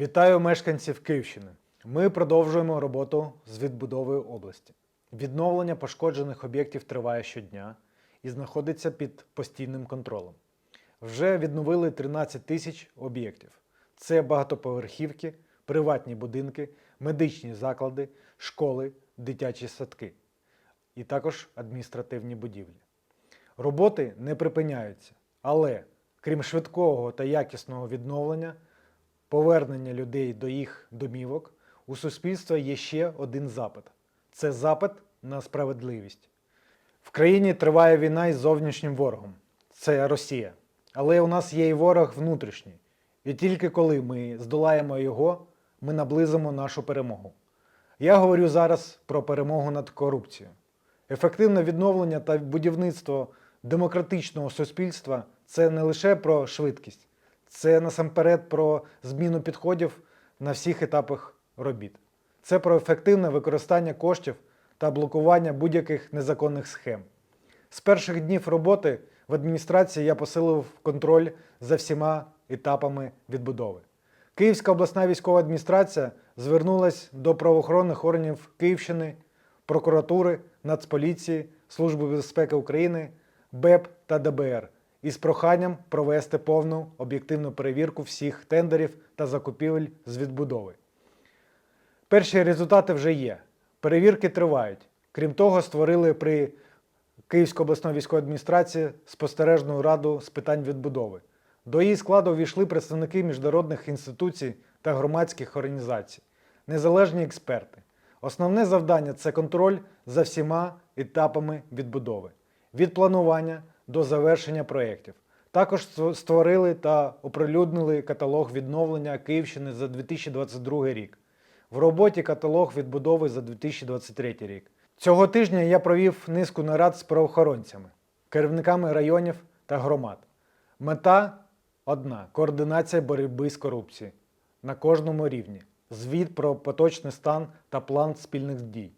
Вітаю мешканців Київщини. Ми продовжуємо роботу з відбудови області. Відновлення пошкоджених об'єктів триває щодня і знаходиться під постійним контролем. Вже відновили 13 тисяч об'єктів. Це багатоповерхівки, приватні будинки, медичні заклади, школи, дитячі садки і також адміністративні будівлі. Роботи не припиняються, але крім швидкого та якісного відновлення, повернення людей до їх домівок, у суспільства є ще один запит це запит на справедливість. В країні триває війна із зовнішнім ворогом це Росія. Але у нас є і ворог внутрішній. І тільки коли ми здолаємо його, ми наблизимо нашу перемогу. Я говорю зараз про перемогу над корупцією. Ефективне відновлення та будівництво демократичного суспільства це не лише про швидкість, це насамперед про зміну підходів на всіх етапах робіт. Це про ефективне використання коштів та блокування будь-яких незаконних схем. З перших днів роботи в адміністрації я посилив контроль за всіма етапами відбудови. Київська обласна військова адміністрація звернулась до правоохоронних органів Київщини, прокуратури, Нацполіції, Служби безпеки України, БЕП та ДБР із проханням провести повну об'єктивну перевірку всіх тендерів та закупівель з відбудови. Перші результати вже є. Перевірки тривають. Крім того, створили при Київської обласної військової адміністрації спостережну раду з питань відбудови. До її складу увійшли представники міжнародних інституцій та громадських організацій, незалежні експерти. Основне завдання це контроль за всіма етапами відбудови від планування до завершення проєктів. Також створили та оприлюднили каталог відновлення Київщини за 2022 рік. В роботі каталог відбудови за 2023 рік. Цього тижня я провів низку нарад з правоохоронцями, керівниками районів та громад. Мета одна координація боротьби з корупцією на кожному рівні, звіт про поточний стан та план спільних дій.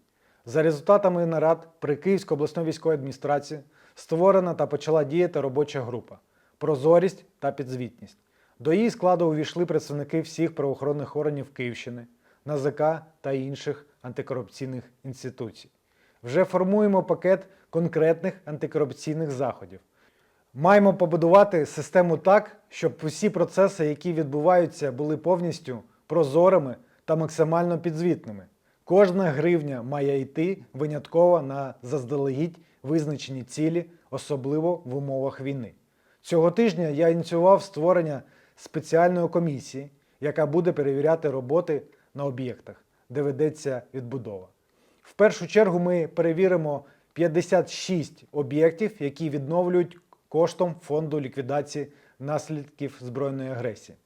За результатами нарад при Київській обласної військовій адміністрації створена та почала діяти робоча група прозорість та підзвітність. До її складу увійшли представники всіх правоохоронних органів Київщини, НАЗК та інших антикорупційних інституцій. Вже формуємо пакет конкретних антикорупційних заходів. Маємо побудувати систему так, щоб усі процеси, які відбуваються, були повністю прозорими та максимально підзвітними. Кожна гривня має йти винятково на заздалегідь визначені цілі, особливо в умовах війни. Цього тижня я ініціював створення спеціальної комісії, яка буде перевіряти роботи на об'єктах, де ведеться відбудова. В першу чергу ми перевіримо 56 об'єктів, які відновлюють коштом фонду ліквідації наслідків збройної агресії.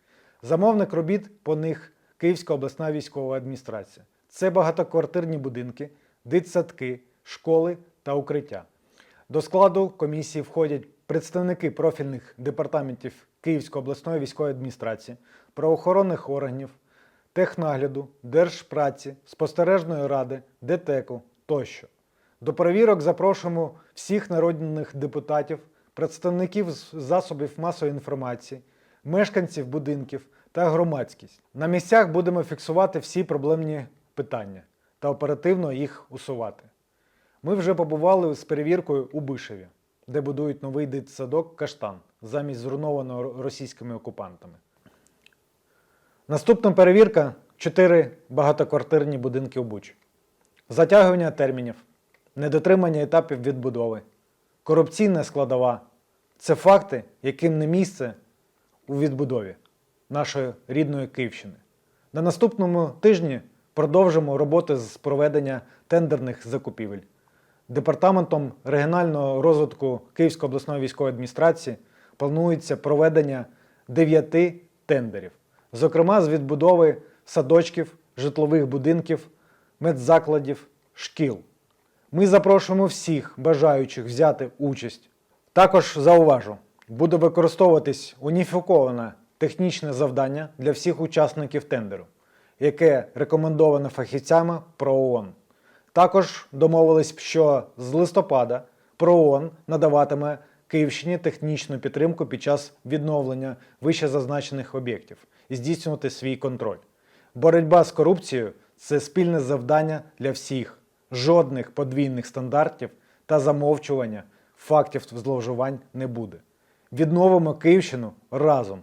Замовник робіт по них Київська обласна військова адміністрація. Це багатоквартирні будинки, дитсадки, школи та укриття. До складу комісії входять представники профільних департаментів Київської обласної військової адміністрації, правоохоронних органів, технагляду, держпраці, спостережної ради, ДТЕКу тощо. До перевірок запрошуємо всіх народних депутатів, представників засобів масової інформації, мешканців будинків та громадськість. На місцях будемо фіксувати всі проблемні питання та оперативно їх усувати. Ми вже побували з перевіркою у Бишеві, де будують новий дитсадок Каштан замість зруйнованого російськими окупантами. Наступна перевірка чотири багатоквартирні будинки у Бучі. Затягування термінів, недотримання етапів відбудови, корупційна складова це факти, яким не місце у відбудові нашої рідної Київщини. На наступному тижні продовжимо роботи з проведення тендерних закупівель. Департаментом регіонального розвитку Київської обласної військової адміністрації планується проведення 9 тендерів, зокрема з відбудови садочків, житлових будинків, медзакладів, шкіл. Ми запрошуємо всіх бажаючих взяти участь. Також зауважу, буде використовуватись уніфіковане технічне завдання для всіх учасників тендеру, яке рекомендоване фахівцями ПРООН. Також домовились, що з листопада ПРООН надаватиме Київщині технічну підтримку під час відновлення вищезазначених об'єктів і здійснювати свій контроль. Боротьба з корупцією це спільне завдання для всіх, жодних подвійних стандартів та замовчування фактів зловживань не буде. Відновимо Київщину разом.